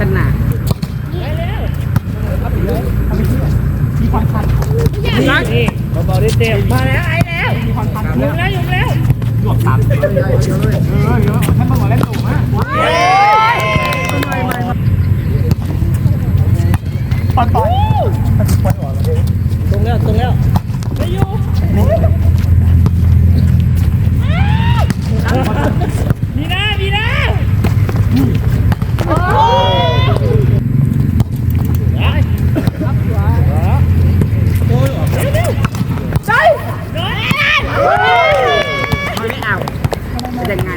กันหนานี่เบาๆได้เต็มมาแล้วไอ้แล้วยุงแล้วยุงแล้วตรงแล้วตรงแล้วไม่อยู่มีนะมีนะโอ้ยออกเร็ว ไม่เอา เป็นยังไง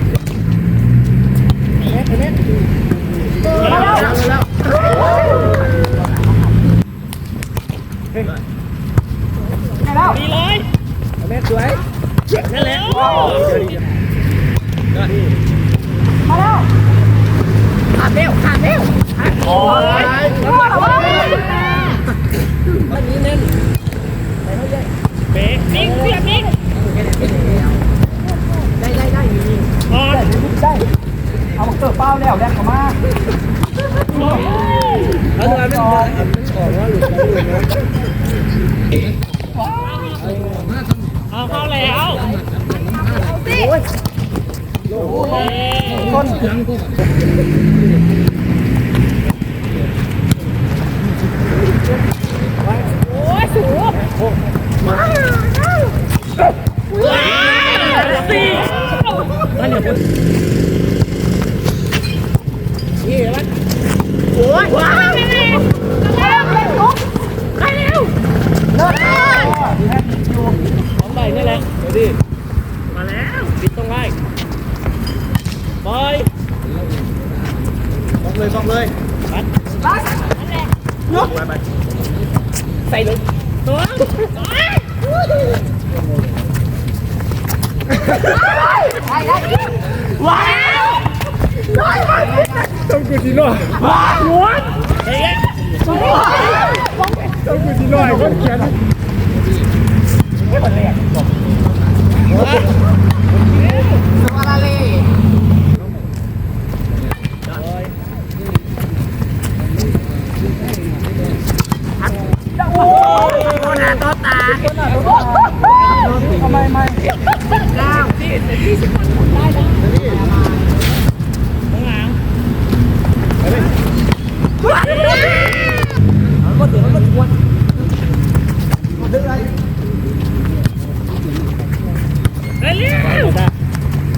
แล้วมีเลยแม่สวยนั่นแหละขาเบลขาเบลโอ้ยเบ๊มิงเสียมิง ได้ได้ได้มี ออน เอาเกิดเป้าแล้วแรกเขามา เอาตัวไม่ออกมันออกว่าหลุดหลุดนะ เอาเข้าแล้ว โอ้ย ต้น ว้าวสี่ นี่แล้วโอ้ยว้าว ดีแค่คิว ของใบนั่นแหละเดี๋ยวดิมาแล้วปิดตรงไว้บอย บ อกเลยบอกเลยปัดใส่เลยตัวต้องกูจีน่อยเฮ้ยต้องกูจีน่อยคนเขียนสวาราเล่บอย โอ้หน้าต่อตา ทำไมไม่ เก้าที่ที่สิบ ข้างหลัง ก็ถือว่ามันควร เร็ว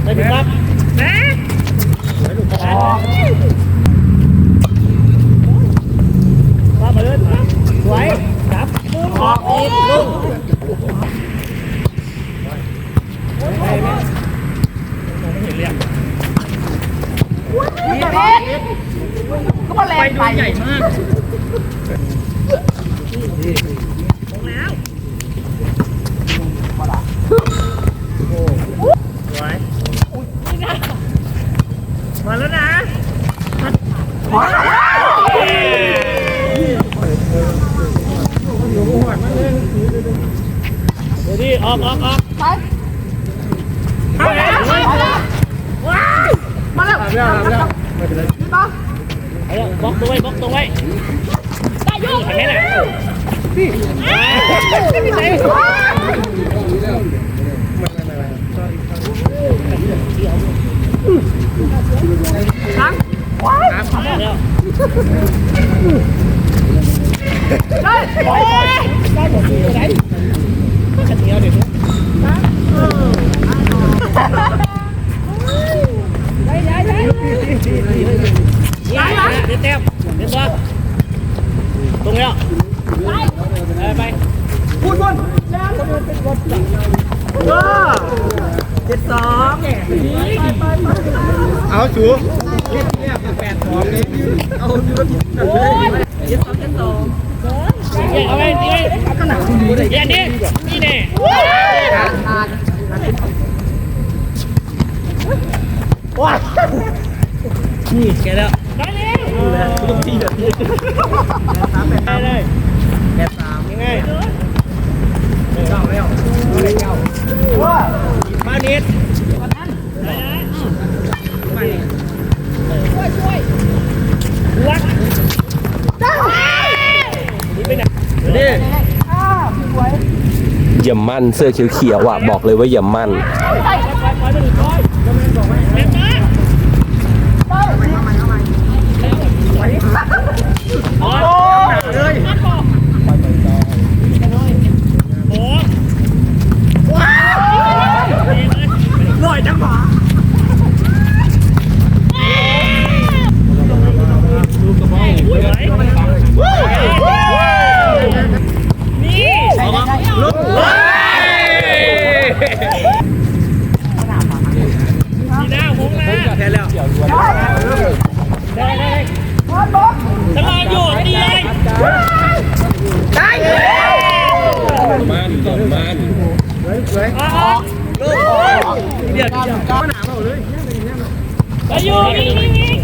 ได้ถูกครับนะว่ามาเลยสวยครับออกอีกลุงนี่เด็กก็มาแรงไปใหญ่มาก แล้วสวยมาแล้วนะเดี๋ยวดิ ออกออกออกไปเอาแล้วว้าวมาแล้วทำแล้วทำแล้วไม่เป็นไรนี่ปะเอาบล็อกตัวไว้บล็อกตัวไว้ได้ยุ่งเห็นไหมล่ะนี่ไหนทั้งมาแล้วได้โอ้ยได้มดเลยไหนกระเทียวเดี๋ยวนี้ได้ได้ได้เดี๋ยวเต็มเดี๋ยวตัวตรงแล้วไปไปพูดบ เอาจูเนี่ยแปดสองเลยเอาดูแล้วเจ็ดสองเจ็ดสอง เฮ้ยเอาไปนี่เลยอย่างนี้นี่แน่ขาดขาดนี่แกแล้วได้แล้วได้เลยแบบสามยังไงเจ้าแล้วเจ้า อย่ามั่นเสื้อเขียวๆอะบอกเลยว่าอย่ามั่น เลยเลิกเดี๋ยวเดี๋ยวก้าวหนาวเราเลยได้อยู่